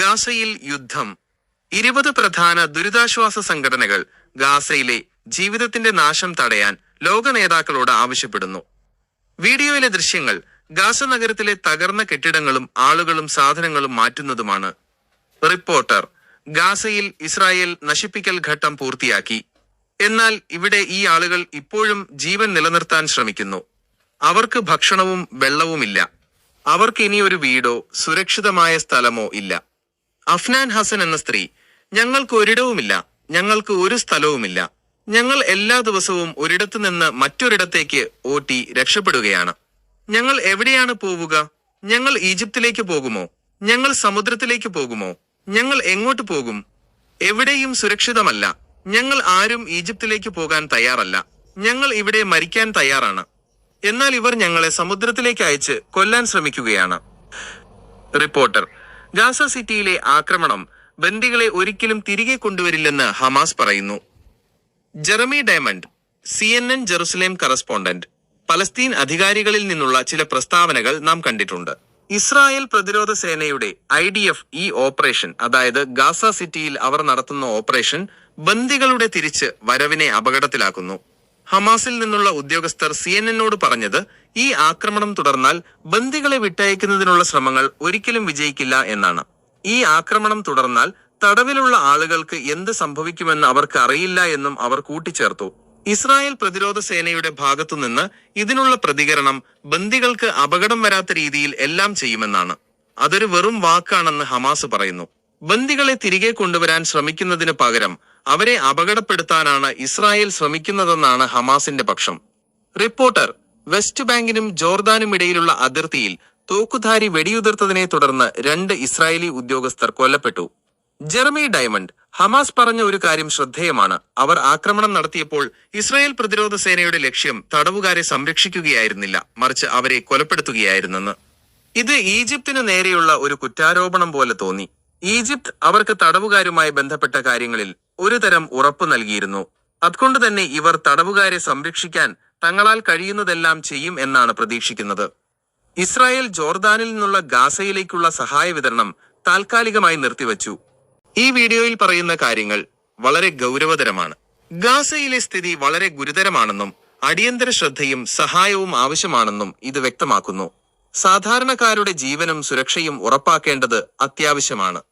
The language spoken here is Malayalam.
ഗാസയിൽ യുദ്ധം. ഇരുപത് പ്രധാന ദുരിതാശ്വാസ സംഘടനകൾ ഗാസയിലെ ജീവിതത്തിന്റെ നാശം തടയാൻ ലോക നേതാക്കളോട് ആവശ്യപ്പെടുന്നു. വീഡിയോയിലെ ദൃശ്യങ്ങൾ ഗാസ നഗരത്തിലെ തകർന്ന കെട്ടിടങ്ങളും ആളുകളും സാധനങ്ങളും മാറ്റുന്നതുമാണ്. റിപ്പോർട്ടർ ഗാസയിൽ ഇസ്രായേൽ നശിപ്പിക്കൽ ഘട്ടം പൂർത്തിയാക്കി. എന്നാൽ ഇവിടെ ഈ ആളുകൾ ഇപ്പോഴും ജീവൻ നിലനിർത്താൻ ശ്രമിക്കുന്നു. അവർക്ക് ഭക്ഷണവും വെള്ളവുമില്ല. അവർക്ക് ഇനി ഒരു വീടോ സുരക്ഷിതമായ സ്ഥലമോ ഇല്ല. അഫ്നാൻ ഹസൻ എന്ന സ്ത്രീ. ഞങ്ങൾക്ക് ഒരിടവുമില്ല. ഞങ്ങൾക്ക് ഒരു സ്ഥലവുമില്ല. ഞങ്ങൾ എല്ലാ ദിവസവും ഒരിടത്തു നിന്ന് മറ്റൊരിടത്തേക്ക് ഓട്ടി രക്ഷപ്പെടുകയാണ്. ഞങ്ങൾ എവിടെയാണ് പോവുക? ഞങ്ങൾ ഈജിപ്തിലേക്ക് പോകുമോ? ഞങ്ങൾ സമുദ്രത്തിലേക്ക് പോകുമോ? ഞങ്ങൾ എങ്ങോട്ട് പോകും? എവിടെയും സുരക്ഷിതമല്ല. ഞങ്ങൾ ആരും ഈജിപ്തിലേക്ക് പോകാൻ തയ്യാറല്ല. ഞങ്ങൾ ഇവിടെ മരിക്കാൻ തയ്യാറാണ്. എന്നാൽ ഇവർ ഞങ്ങളെ സമുദ്രത്തിലേക്ക് അയച്ച് കൊല്ലാൻ ശ്രമിക്കുകയാണ്. റിപ്പോർട്ടർ ഗാസ സിറ്റിയിലെ ആക്രമണം ബന്ദികളെ ഒരിക്കലും തിരികെ കൊണ്ടുവരില്ലെന്ന് ഹമാസ് പറയുന്നു. Jeremy Diamond C N N Jerusalem correspondent Palestine അധികാരികളിൽ നിന്നുള്ള ചില പ്രസ്താവനകൾ നാം കണ്ടിട്ടുണ്ട്. ഇസ്രായേൽ പ്രതിരോധ സേനയുടെ ഐ ഡി എഫ് ഈ ഓപ്പറേഷൻ അതായത് ഗാസ സിറ്റിയിൽ അവർ നടത്തുന്ന ഓപ്പറേഷൻ ബന്ദികളുടെ തിരിച്ച് വരവിനെ അപകടത്തിലാക്കുന്നു. ഹമാസിൽ നിന്നുള്ള ഉദ്യോഗസ്ഥർ സി എൻ എന്നോട് പറഞ്ഞത് ഈ ആക്രമണം തുടർന്നാൽ ബന്ദികളെ വിട്ടയക്കുന്നതിനുള്ള ശ്രമങ്ങൾ ഒരിക്കലും വിജയിക്കില്ല എന്നാണ്. ഈ ആക്രമണം തുടർന്നാൽ തടവിലുള്ള ആളുകൾക്ക് എന്ത് സംഭവിക്കുമെന്ന് അവർക്ക് അറിയില്ല എന്നും അവർ കൂട്ടിച്ചേർത്തു. ഇസ്രായേൽ പ്രതിരോധ സേനയുടെ ഭാഗത്തുനിന്ന് ഇതിനുള്ള പ്രതികരണം ബന്ദികൾക്ക് അപകടം വരാത്ത രീതിയിൽ എല്ലാം ചെയ്യുമെന്നാണ്. അതൊരു വെറും വാക്കാണെന്ന് ഹമാസ് പറയുന്നു. ബന്ദികളെ തിരികെ കൊണ്ടുവരാൻ ശ്രമിക്കുന്നതിന് പകരം അവരെ അപകടപ്പെടുത്താനാണ് ഇസ്രായേൽ ശ്രമിക്കുന്നതെന്നാണ് ഹമാസിന്റെ പക്ഷം. റിപ്പോർട്ടർ വെസ്റ്റ് ബാങ്കിനും ജോർദാനും ഇടയിലുള്ള അതിർത്തിയിൽ തോക്കുധാരി വെടിയുതിർത്തതിനെ തുടർന്ന് രണ്ട് ഇസ്രായേലി ഉദ്യോഗസ്ഥർ കൊല്ലപ്പെട്ടു. ജെറമി ഡയമണ്ട് ഹമാസ് പറഞ്ഞ ഒരു കാര്യം ശ്രദ്ധേയമാണ്. അവർ ആക്രമണം നടത്തിയപ്പോൾ ഇസ്രായേൽ പ്രതിരോധ സേനയുടെ ലക്ഷ്യം തടവുകാരെ സംരക്ഷിക്കുകയായിരുന്നില്ല. മറിച്ച് അവരെ കൊലപ്പെടുത്തുകയായിരുന്നെന്ന്. ഇത് ഈജിപ്തിനു നേരെയുള്ള ഒരു കുറ്റാരോപണം പോലെ തോന്നി. ഈജിപ്ത് അവർക്ക് തടവുകാരുമായി ബന്ധപ്പെട്ട കാര്യങ്ങളിൽ ഒരുതരം ഉറപ്പ് നൽകിയിരുന്നു. അതുകൊണ്ട് തന്നെ ഇവർ തടവുകാരെ സംരക്ഷിക്കാൻ തങ്ങളാൽ കഴിയുന്നതെല്ലാം ചെയ്യും എന്നാണ് പ്രതീക്ഷിക്കുന്നത്. ഇസ്രായേൽ ജോർദാനിൽ നിന്നുള്ള ഗാസയിലേക്കുള്ള സഹായ വിതരണം താൽക്കാലികമായി നിർത്തിവച്ചു. ഈ വീഡിയോയിൽ പറയുന്ന കാര്യങ്ങൾ വളരെ ഗൗരവതരമാണ്. ഗാസയിലെ സ്ഥിതി വളരെ ഗുരുതരമാണെന്നും അടിയന്തര ശ്രദ്ധയും സഹായവും ആവശ്യമാണെന്നും ഇത് വ്യക്തമാക്കുന്നു. സാധാരണക്കാരുടെ ജീവനും സുരക്ഷയും ഉറപ്പാക്കേണ്ടത് അത്യാവശ്യമാണ്.